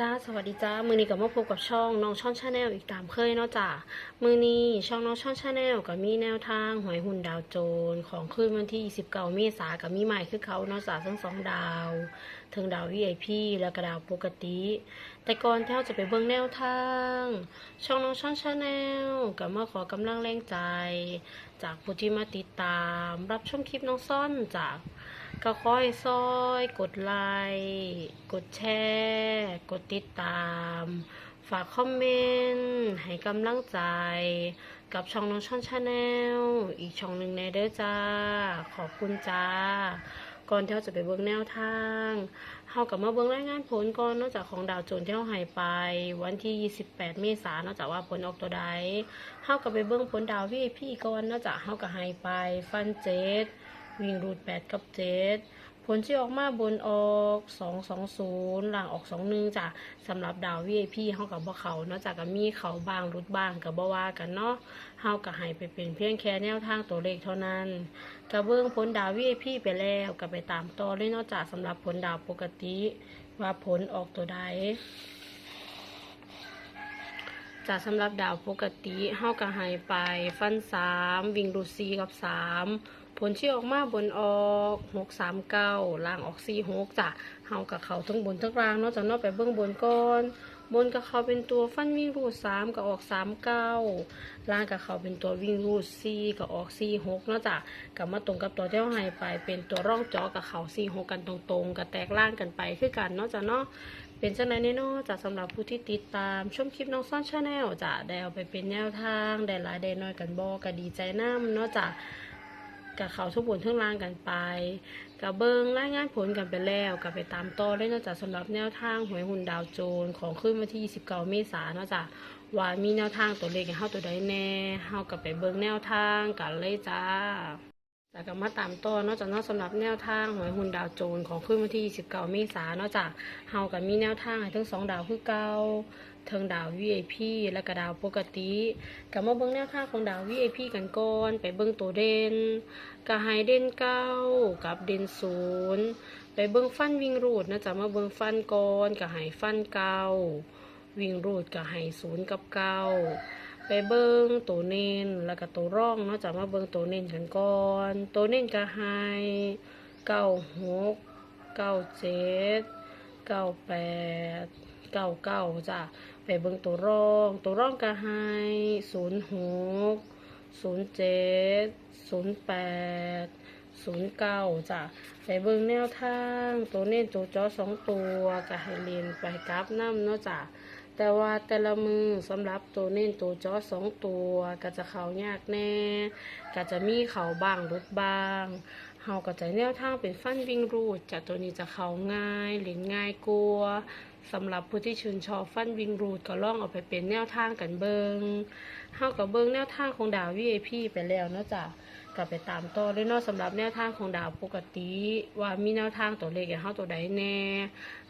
จ้าสวัสดีจ้ามือนี้ก็มาพบกับช่องน้องช่อนชาแนลอีกตามเคยเนาะจ้ามือนี้ช่องน้องช่อนชาแนลก็มีแนวทางหวยหุ่นดาวโจรของคืนวันที่ 29 เมษากับมีใหม่คือเขาเนาะจ้าทั้งสองดาวถึงดาว VIP แล้วก็ดาวปกติ แต่ก่อนเท่าจะไปเบิ่งแนวทาง ช่องน้องช่อนชาแนลก็มาขอกำลังแรงใจ จากผู้ที่มาติดตาม รับชมคลิปน้องซ่อนจาก ก็ค่อยซอย กดไลค์กดแชร์กดติดตาม ฝากคอมเมนต์ให้กำลังใจ กับช่องน้องช่อนชาแนลอีกช่องหนึ่งในเด้อจ้า ขอบคุณจ้า ก่อนที่เราจะไปเบิ่งแนวทางเฮากับมาเบิ่งรายงานผลก่อนนอกจากของดาวโจนที่เราหายไป วันที่ 28 เมษายนนอกจากว่าผลออกตัวใดเฮากับไปเบิ่งผลดาว VIP ก่อนนอกจากเฮากับหายไปฟันเจ็ด วิ่งรูดแปดกับเจ็ดผลที่ออกมาบนออกสองสองศูนย์ล่างออกสองหนึ่งจ้ะสำหรับดาว VIP เฮากับบ่เขาเนาะจากกับมีเขาบางรุดบางกับบ่ว่ากันเนาะเฮากับให้ไปเป็นเพียงแค่แนวทางตัวเลขเท่านั้นกระเบื้องผลดาว VIP ไปแล้วก็ไปตามต่อเลยเนาะจากสำหรับผลดาวปกติ ว่าผลออกตัวใดจากสำหรับดาวปกติเฮาก็ให้ไปฟันสามวิ่งรูดซีกับสาม ผลที่ออกมาบนออกหกสามเก้าล่างออกสี่หกจ้ะเฮากับเขาทั้งบนทั้งล่างเนาะจากนอกไปเบื้องบนก่อนบนกับเขาเป็นตัวฟันวิ่งรูดสามก็ออกสามเก้าล่างกับเขาเป็นตัววิ่งรูดซีก็ออกสี่หกเนาะจ้ะกับมาตรงกับตัวที่เฮาให้ไป เป็นตัวร่องจอกับเขาสี่หกกันตรงๆกับแตกล่างกันไปคือกันเนาะจ้ะเนาะเป็นจังไดแน่เนอนจากสำหรับผู้ที่ติดตามชมคลิปน้องซ่อนชาแนลจะได้เอาไปเป็นแนวทางได้หลายได้น้อยกันบอก็ดีใจน้ำเนาะจาก กับเขาทุกบนทั้งล่างกันไปกับเบิงรายงานผลกันไปแล้วกับไปตามต่อได้เนาะจากสำหรับแนวทางหวยหุ่นดาวโจรของขึ้นวันที่ 29 เมษายนนาะจากว่ามีแนวทางตัวเลขให้เฮาตัวใดแน่เฮากับไปเบิงแนวทางกันเลยจ้า จากก็มาตามต่อนอกจากนอกสำหรับแนวทางหวยหุ่นดาวโจรของขึ้นวันที่ 29 เมษายนนอกจากเฮากับมีแนวทางให้ทั้งสองดาวคือเก่าเทิงดาว VIP และก็ดาวปกติกับมาเบิ่งแนวทางของดาว VIP กันก่อนไปเบิ่งตัวเด่นก็ให้เด่นเก้ากับเด่นศูนย์ไปเบิ่งฟันวิ่งรูดนะจ๊ะมาเบิ่งฟันก่อนก็ให้ฟันเก้าวิ่งรูดก็ให้ศูนย์กับเก้า ไปเบิ้งตัวเน้นแล้วก็ตัวร่องเนาะจากมาเบิ้งตัวเน้นกันก่อน ตัวเน้นก็ให้เก้าหกเก้าเจ็ดเก้าแปดเก้าเก้าจ้ะไปเบิ้งตัวร่อง ตัวร่องก็ให้ศูนย์หกศูนย์เจ็ดศูนย์แปดศูนย์เก้าจ้ะไปเบิ้งแนวทาง ตัวเน้นตัวจอสองตัวก็ให้เรียนไปกราฟน้ำเนาะจ้ะ แต่ว่าแต่ละมือสำหรับตัวเน้นตัวจอสองตัวก็จะเขายากแน่ก็จะมีเขาบ้างรุดบ้างเฮาก็จะแนวทางเป็นฟันวิ่งรูดจากตัวนี้จะเขาง่ายหรือง่ายกลัวสำหรับผู้ที่ชื่นชอบฟันวิ่งรูดก็ลองเอาไปเป็นแนวทางกันเบิงเฮากับเบิงแนวทางของดาว VIP ไปแล้วเนาะจ้ะ ก็ไปตามต่อด้วยเนาะสำหรับแนวทางของดาวปกติ ว่ามีแนวทางตัวเลขให้เฮาตัวใดแน่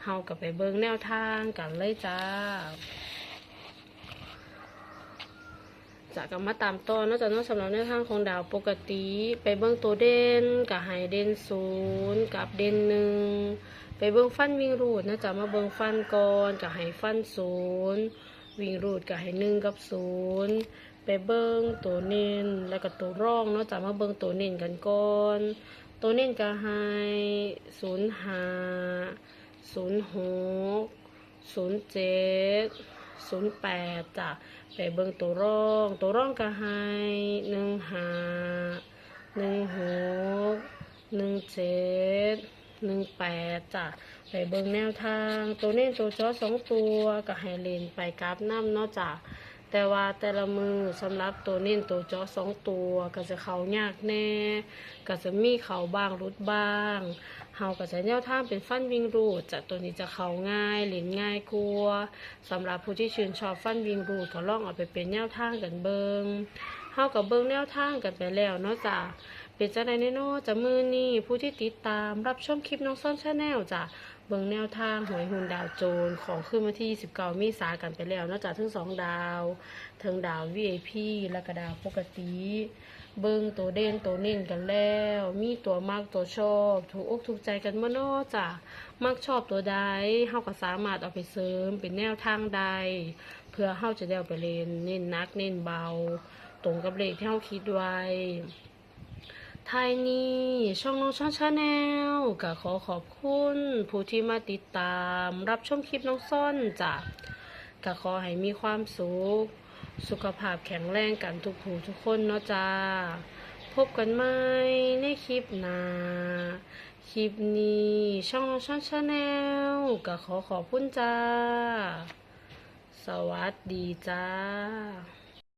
เฮากับไปเบิ่งแนวทางกันเลยจ้าจากกันมาตามต่อนอกจากนั้สำหรับแนวทางของดาวปกติ ไปเบิ่งตัวเด่นกับไฮเด่นศูนย์กับเด่นหนึ่งไปเบิ่งฟันวิ่งรูดนะจ๊ะมาเบิ่งฟันก่อนกับไฮฟันศูนย์วิ่งรูดกับไฮหนึ่งกับศูนย์ ไปเบิ่งตัวเน้นแล้วก็ตัวร่องเนาะจะมาเบิ่งตัวเน้นกันก่อน ตัวเน้นกับไฮศูนย์ห้าศูนย์หกศูนย์เจ็ดศูนย์แปดจ้ะไปเบิ่งตัวร่อง ตัวร่องก็ให้หนึ่งห้าหนึ่งหกหนึ่งเจ็ดหนึ่งแปดจ้ะไปเบิ่งแนวทาง ตัวเน้นตัวจอสองตัวก็ให้เลนไปกราฟน้ำเนาะจ้ะ แต่ว่าแต่ละมือสำหรับตัวเน้นตัวจอสองตัวก็จะเขายากแน่ก็จะมีเขาบ้างรุดบ้างเฮาก็จะแนวทางเป็นฟันวิ่งรูดจะตัวนี้จะเขาง่ายเล่นง่ายกลัวสำหรับผู้ที่ชื่นชอบฟันวิ่งรูดก็ลองเอาไปเป็นแนวทางกันเบิงเฮากับเบิงแนวทางกันไปแล้วเนาะจ้ะ เป็นจังไดแน่เนอจะมือนี้ผู้ที่ติดตามรับชมคลิปน้องซ่อนชาแนลจ้ะบิ่งแนวทางหวยหุ่นดาวโจรของขึ้นมาที่19มีสากันไปแล้วนอกจากทั้งสองดาวเทิงดาว VIP และก็ดาวปกติ เบิ่งตัวเด่นตัวเน่นกันแล้ว มีตัวมากตัวชอบ ถูกอกถูกใจกันมานจ้ะมักชอบตัวใดเฮาก็สามารถเอาไปเสริมเป็นแนวทางใด เพื่อเฮาจะได้เอาไปเล่นเน้นนักเน้นเบา ตรงกับเลขที่เฮาคิดไว้ ไทยนี้ช่องน้องช่องชาแนลก็ขอขอบคุณผู้ที่มาติดตาม รับชมคลิปน้องซ่อนจ้ะก็ขอให้มีความสุข สุขภาพแข็งแรงกันทุกผู้ทุกคนเนาะจ้าพบกันใหม่ในคลิปหน้าคลิปนี้ช่องน้องช่องชาแนลก็ขอขอบคุณจ้า สวัสดีจ้า